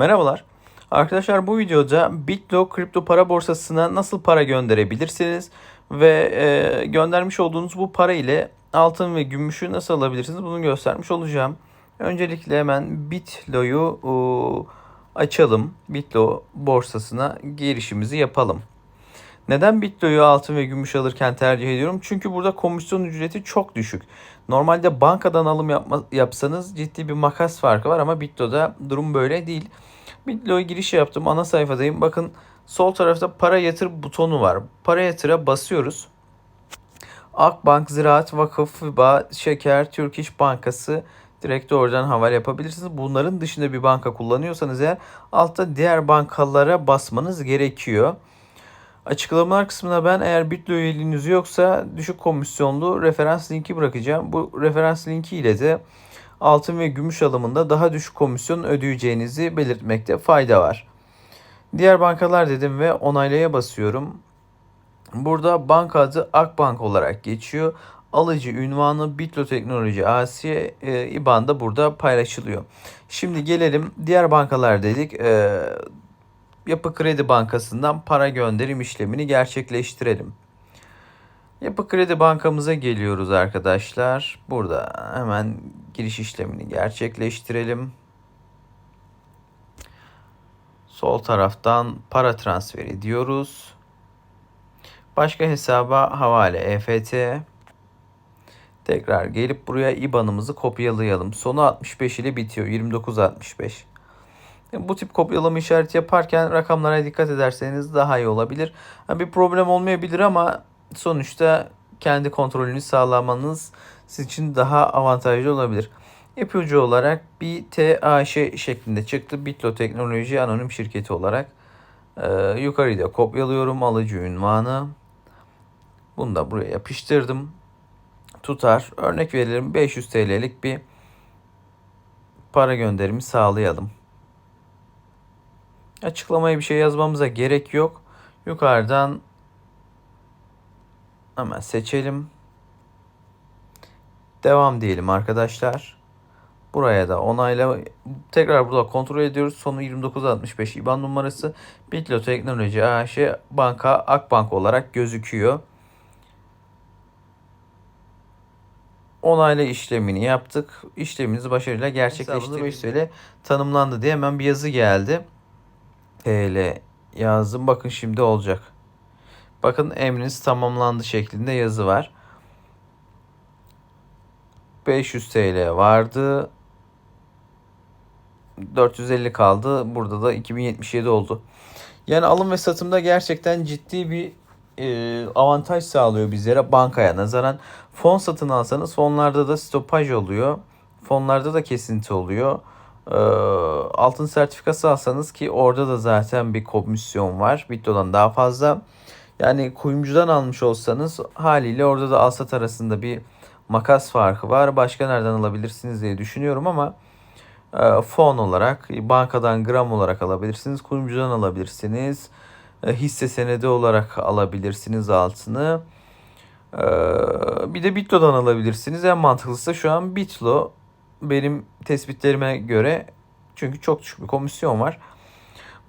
Merhabalar. Arkadaşlar bu videoda Bitlo kripto para borsasına nasıl para gönderebilirsiniz ve e, göndermiş olduğunuz bu para ile altın ve gümüşü nasıl alabilirsiniz bunu göstermiş olacağım. Öncelikle hemen Bitlo'yu e, açalım. Bitlo borsasına girişimizi yapalım. Neden Bitlo'yu altın ve gümüş alırken tercih ediyorum? Çünkü burada komisyon ücreti çok düşük. Normalde bankadan alım yapma, yapsanız ciddi bir makas farkı var ama Bitlo'da durum böyle değil. Bitlo'ya giriş yaptım. Ana sayfadayım. Bakın sol tarafta para yatır butonu var. Para yatıra basıyoruz. Akbank, Ziraat, Vakıf, FIBA, Şeker, Türk İş Bankası direkt oradan havale yapabilirsiniz. Bunların dışında bir banka kullanıyorsanız eğer altta diğer bankalara basmanız gerekiyor. Açıklamalar kısmına ben eğer Bitlo üyeliğiniz yoksa düşük komisyonlu referans linki bırakacağım. Bu referans linki ile de altın ve gümüş alımında daha düşük komisyon ödeyeceğinizi belirtmekte fayda var. Diğer bankalar dedim ve onaylaya basıyorum. Burada banka adı Akbank olarak geçiyor. Alıcı ünvanı Bitlo Teknoloji AS e, IBAN da burada paylaşılıyor. Şimdi gelelim diğer bankalar dedik. E, Yapı Kredi Bankası'ndan para gönderim işlemini gerçekleştirelim. Yapı Kredi Bankamıza geliyoruz arkadaşlar. Burada hemen giriş işlemini gerçekleştirelim. Sol taraftan para transferi diyoruz. Başka hesaba havale EFT. Tekrar gelip buraya IBAN'ımızı kopyalayalım. Sonu 65 ile bitiyor. 2965. Bu tip kopyalama işareti yaparken rakamlara dikkat ederseniz daha iyi olabilir. bir problem olmayabilir ama sonuçta kendi kontrolünü sağlamanız sizin için daha avantajlı olabilir. İpucu olarak bir TAŞ şeklinde çıktı. Bitlo Teknoloji Anonim Şirketi olarak. Ee, yukarıyı da kopyalıyorum alıcı ünvanı. Bunu da buraya yapıştırdım. Tutar. Örnek verelim 500 TL'lik bir para gönderimi sağlayalım. Açıklamaya bir şey yazmamıza gerek yok. Yukarıdan hemen seçelim. Devam diyelim arkadaşlar. Buraya da onayla tekrar burada kontrol ediyoruz. Sonu 2965 IBAN numarası Bitlo Teknoloji AŞ Banka Akbank olarak gözüküyor. onayla işlemini yaptık. İşlemimizi başarıyla gerçekleştirdik. 5 TL tanımlandı diye hemen bir yazı geldi. TL yazdım. Bakın şimdi olacak. Bakın emriniz tamamlandı şeklinde yazı var. 500 TL vardı. 450 kaldı. Burada da 2077 oldu. Yani alım ve satımda gerçekten ciddi bir e, avantaj sağlıyor bizlere bankaya nazaran. Fon satın alsanız fonlarda da stopaj oluyor. Fonlarda da kesinti oluyor. E, altın sertifikası alsanız ki orada da zaten bir komisyon var. Bitlo'dan daha fazla. Yani kuyumcudan almış olsanız haliyle orada da alsat arasında bir makas farkı var. Başka nereden alabilirsiniz diye düşünüyorum ama e, fon olarak bankadan gram olarak alabilirsiniz. Kuyumcudan alabilirsiniz. E, hisse senedi olarak alabilirsiniz altını. E, bir de Bitlo'dan alabilirsiniz. En mantıklısı şu an Bitlo. Benim tespitlerime göre çünkü çok düşük bir komisyon var.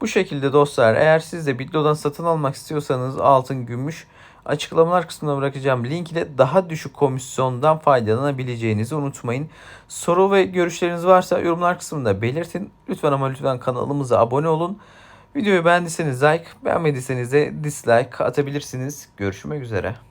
Bu şekilde dostlar eğer siz de Bitlo'dan satın almak istiyorsanız altın, gümüş açıklamalar kısmına bırakacağım link ile daha düşük komisyondan faydalanabileceğinizi unutmayın. Soru ve görüşleriniz varsa yorumlar kısmında belirtin. Lütfen ama lütfen kanalımıza abone olun. Videoyu beğendiyseniz like, beğenmediyseniz de dislike atabilirsiniz. Görüşmek üzere.